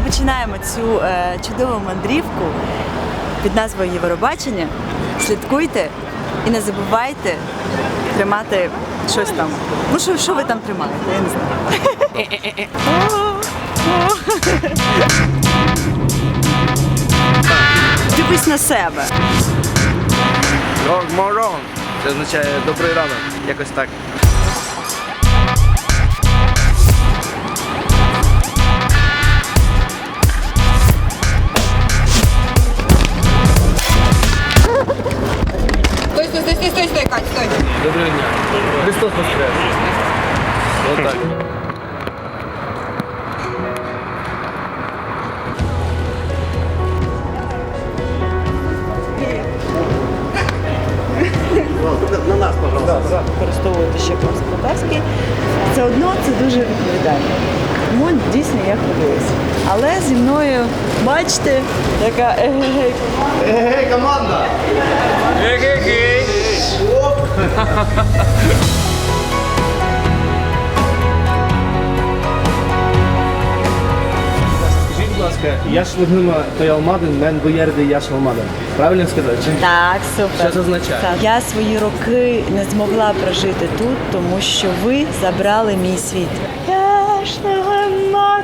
починаємо цю е, чудову мандрівку під назвою Євробачення. Слідкуйте і не забувайте тримати щось там. Ну що, що ви там тримаєте? Я не знаю. Дивись на себе. Морон. Це означає добрий ранок. Якось так. Стой, Кать, стой. Доброго дня. Христос воскрес. Отак. використовувати ще полтавський. Це одно це дуже відповідально. Тому дійсно я хвилююся. Але зі мною, бачите, така егегей Ей, команда! Скажіть, будь ласка, я шлигнума той алмадин, мен боєрди я шалмадин. Правильно сказати? Чи? Так, супер. Що це означає? Так. Я свої роки не змогла прожити тут, тому що ви забрали мій світ. Я ж не гема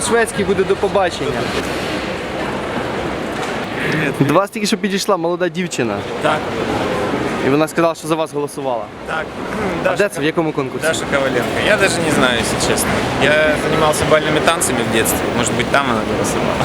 по-шведськи буде до побачення? До вас тільки що підійшла молода дівчина. Так, І вона сказала, що за вас голосувала. так. А Даша, де це? В якому конкурсі? Даша Коваленко. Я даже не знаю, если честно. Я занимался бальными танцами в детстве. Может быть, там она голосовала.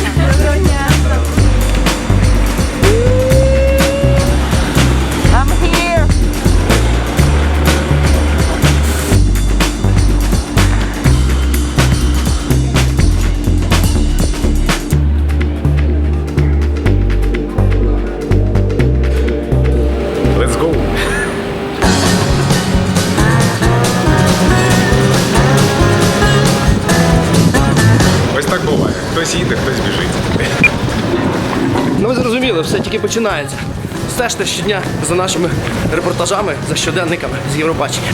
Хтось хтось біжить. Ну ви зрозуміли, все тільки починається. Стежте щодня за нашими репортажами, за щоденниками з Євробачення.